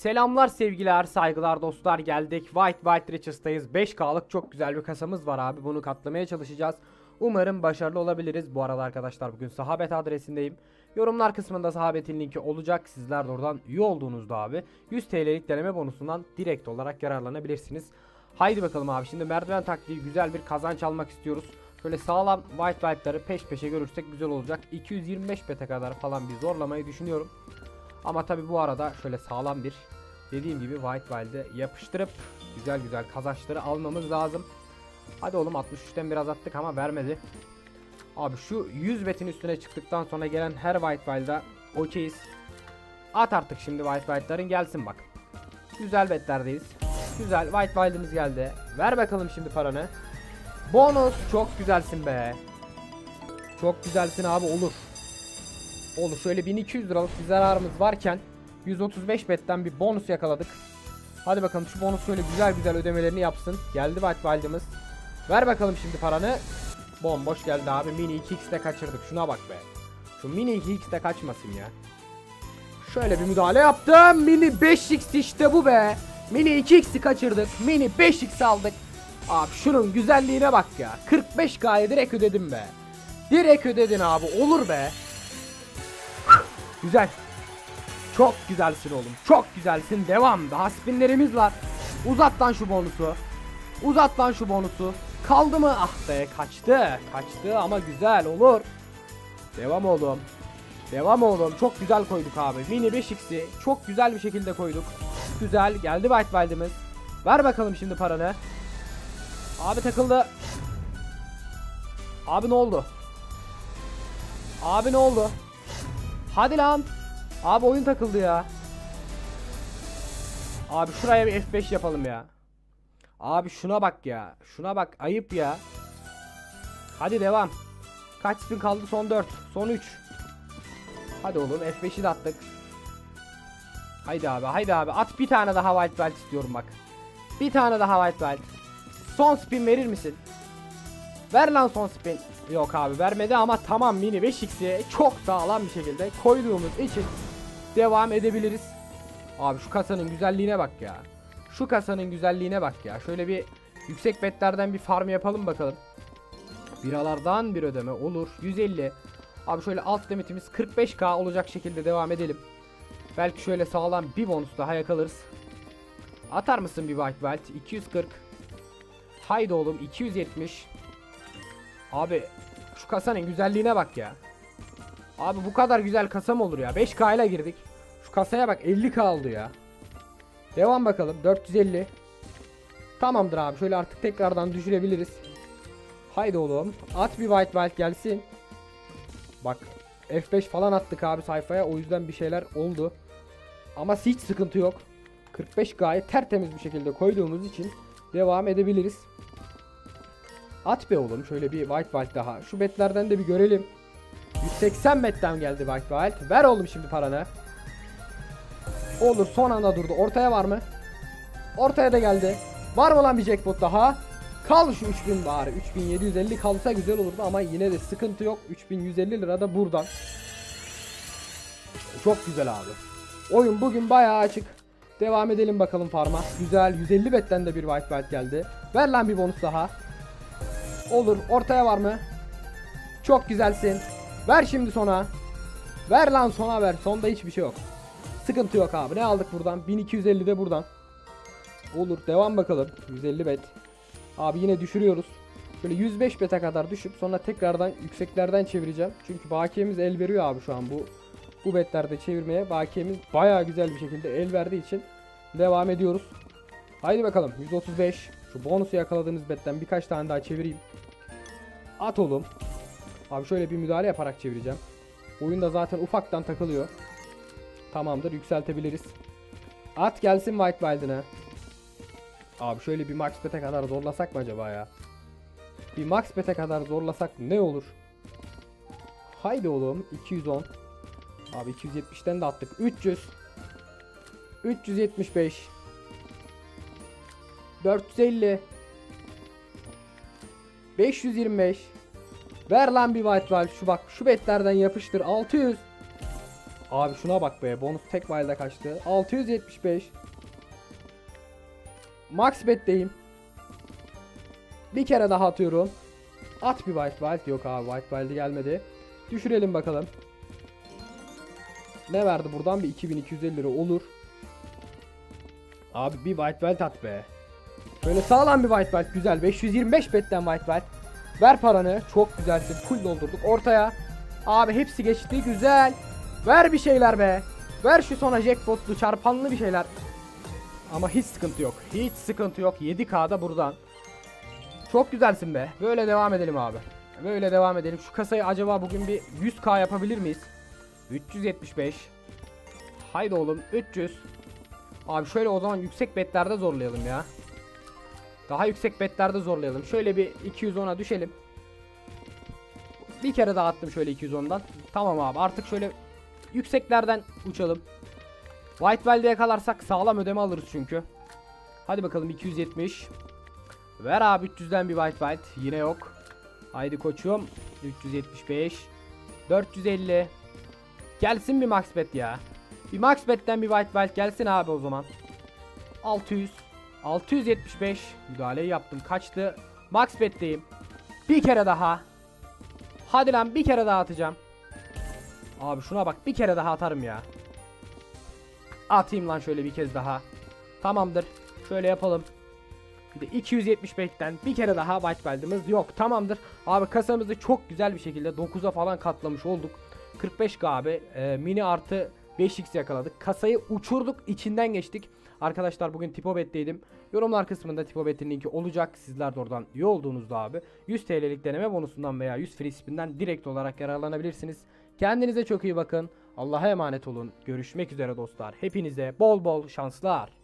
Selamlar sevgiler, saygılar dostlar geldik. White White Riches'tayız. 5K'lık çok güzel bir kasamız var abi. Bunu katlamaya çalışacağız. Umarım başarılı olabiliriz. Bu arada arkadaşlar bugün sahabet adresindeyim. Yorumlar kısmında sahabetin linki olacak. Sizler de oradan üye olduğunuzda abi 100 TL'lik deneme bonusundan direkt olarak yararlanabilirsiniz. Haydi bakalım abi şimdi merdiven taktiği güzel bir kazanç almak istiyoruz. Şöyle sağlam white white'ları peş peşe görürsek güzel olacak. 225 bete kadar falan bir zorlamayı düşünüyorum. Ama tabi bu arada şöyle sağlam bir dediğim gibi White Wild'e yapıştırıp güzel güzel kazançları almamız lazım. Hadi oğlum 63'ten biraz attık ama vermedi. Abi şu 100 betin üstüne çıktıktan sonra gelen her White Wild'a okeyiz. At artık şimdi White Wild'ların gelsin bak. Güzel betlerdeyiz. Güzel White Wild'ımız geldi. Ver bakalım şimdi paranı. Bonus çok güzelsin be. Çok güzelsin abi olur. Olur şöyle 1200 liralık bir zararımız varken 135 betten bir bonus yakaladık. Hadi bakalım şu bonus şöyle güzel güzel ödemelerini yapsın. Geldi White Ver bakalım şimdi paranı. Bomboş geldi abi. Mini 2x'te kaçırdık. Şuna bak be. Şu mini 2x'te kaçmasın ya. Şöyle bir müdahale yaptım. Mini 5x işte bu be. Mini 2x'i kaçırdık. Mini 5x aldık. Abi şunun güzelliğine bak ya. 45k'ya direkt ödedim be. Direkt ödedin abi. Olur be. Güzel. Çok güzelsin oğlum. Çok güzelsin. Devam. Daha spinlerimiz var. Uzat lan şu bonusu. Uzat lan şu bonusu. Kaldı mı? Ah be kaçtı. Kaçtı ama güzel olur. Devam oğlum. Devam oğlum. Çok güzel koyduk abi. Mini 5x'i çok güzel bir şekilde koyduk. Güzel. Geldi White Wild'imiz. Ver bakalım şimdi paranı. Abi takıldı. Abi ne oldu? Abi ne oldu? Hadi lan. Abi oyun takıldı ya. Abi şuraya bir F5 yapalım ya. Abi şuna bak ya. Şuna bak ayıp ya. Hadi devam. Kaç spin kaldı? Son 4. Son 3. Hadi oğlum F5'i de attık. Haydi abi haydi abi at bir tane daha white belt istiyorum bak. Bir tane daha white belt. Son spin verir misin? Ver lan son spin. Yok abi vermedi ama tamam mini 5x'i çok sağlam bir şekilde koyduğumuz için devam edebiliriz. Abi şu kasanın güzelliğine bak ya. Şu kasanın güzelliğine bak ya. Şöyle bir yüksek betlerden bir farm yapalım bakalım. Biralardan bir ödeme olur. 150. Abi şöyle alt limitimiz 45k olacak şekilde devam edelim. Belki şöyle sağlam bir bonus daha yakalarız. Atar mısın bir white belt? 240. Haydi oğlum 270. Abi şu kasanın güzelliğine bak ya. Abi bu kadar güzel kasa mı olur ya? 5K ile girdik. Şu kasaya bak 50K oldu ya. Devam bakalım 450. Tamamdır abi şöyle artık tekrardan düşürebiliriz. Haydi oğlum at bir white belt gelsin. Bak F5 falan attık abi sayfaya o yüzden bir şeyler oldu. Ama hiç sıkıntı yok. 45 gayet tertemiz bir şekilde koyduğumuz için devam edebiliriz. At be oğlum şöyle bir white belt daha. Şu betlerden de bir görelim. 180 betten geldi white belt. Ver oğlum şimdi paranı. Olur son anda durdu. Ortaya var mı? Ortaya da geldi. Var mı lan bir jackpot daha? Kal şu 3000 bari. 3750 kalsa güzel olurdu ama yine de sıkıntı yok. 3150 lira da buradan. Çok güzel abi. Oyun bugün bayağı açık. Devam edelim bakalım farma. Güzel 150 betten de bir white belt geldi. Ver lan bir bonus daha. Olur. Ortaya var mı? Çok güzelsin. Ver şimdi sona. Ver lan sona ver. Sonda hiçbir şey yok. Sıkıntı yok abi. Ne aldık buradan? 1250 de buradan. Olur. Devam bakalım. 150 bet. Abi yine düşürüyoruz. Böyle 105 bete kadar düşüp sonra tekrardan yükseklerden çevireceğim. Çünkü bakiyemiz el veriyor abi şu an bu bu betlerde çevirmeye. Bakiyemiz baya güzel bir şekilde el verdiği için devam ediyoruz. Haydi bakalım 135. Şu bonusu yakaladığımız betten birkaç tane daha çevireyim. At oğlum. Abi şöyle bir müdahale yaparak çevireceğim. Oyunda zaten ufaktan takılıyor. Tamamdır yükseltebiliriz. At gelsin White Wild'ine. Abi şöyle bir max bet'e kadar zorlasak mı acaba ya? Bir max bet'e kadar zorlasak ne olur? Haydi oğlum 210. Abi 270'ten de attık. 300. 375. 450. 525. Ver lan bir white valve şu bak şu betlerden yapıştır 600. Abi şuna bak be. Bonus tek mile'da kaçtı. 675. Max bet'teyim. Bir kere daha atıyorum. At bir white wild. Yok abi white wild gelmedi. Düşürelim bakalım. Ne verdi buradan? Bir 2250 lira olur. Abi bir white belt at be. Böyle sağlam bir white belt güzel. 525 betten white belt. Ver paranı. Çok güzelsin. Full doldurduk. Ortaya. Abi hepsi geçti. Güzel. Ver bir şeyler be. Ver şu sona jackpotlu çarpanlı bir şeyler. Ama hiç sıkıntı yok. Hiç sıkıntı yok. 7K'da buradan. Çok güzelsin be. Böyle devam edelim abi. Böyle devam edelim. Şu kasayı acaba bugün bir 100K yapabilir miyiz? 375. Haydi oğlum 300. Abi şöyle o zaman yüksek betlerde zorlayalım ya. Daha yüksek betlerde zorlayalım. Şöyle bir 210'a düşelim. Bir kere daha attım şöyle 210'dan. Tamam abi artık şöyle yükseklerden uçalım. White Wild'e yakalarsak sağlam ödeme alırız çünkü. Hadi bakalım 270. Ver abi 300'den bir White Wild. Yine yok. Haydi koçum. 375. 450. Gelsin bir max bet ya. Bir max betten bir white belt gelsin abi o zaman. 600. 675. Müdahaleyi yaptım. Kaçtı. Max betteyim. Bir kere daha. Hadi lan bir kere daha atacağım. Abi şuna bak bir kere daha atarım ya. Atayım lan şöyle bir kez daha. Tamamdır. Şöyle yapalım. Bir de 275'ten bir kere daha white belt'imiz yok. Tamamdır. Abi kasamızı çok güzel bir şekilde 9'a falan katlamış olduk. 45 abi e, mini artı 5x yakaladık. Kasayı uçurduk içinden geçtik. Arkadaşlar bugün Tipobet'teydim. Yorumlar kısmında Tipobet'in linki olacak. Sizler de oradan üye olduğunuzda abi 100 TL'lik deneme bonusundan veya 100 free spin'den direkt olarak yararlanabilirsiniz. Kendinize çok iyi bakın. Allah'a emanet olun. Görüşmek üzere dostlar. Hepinize bol bol şanslar.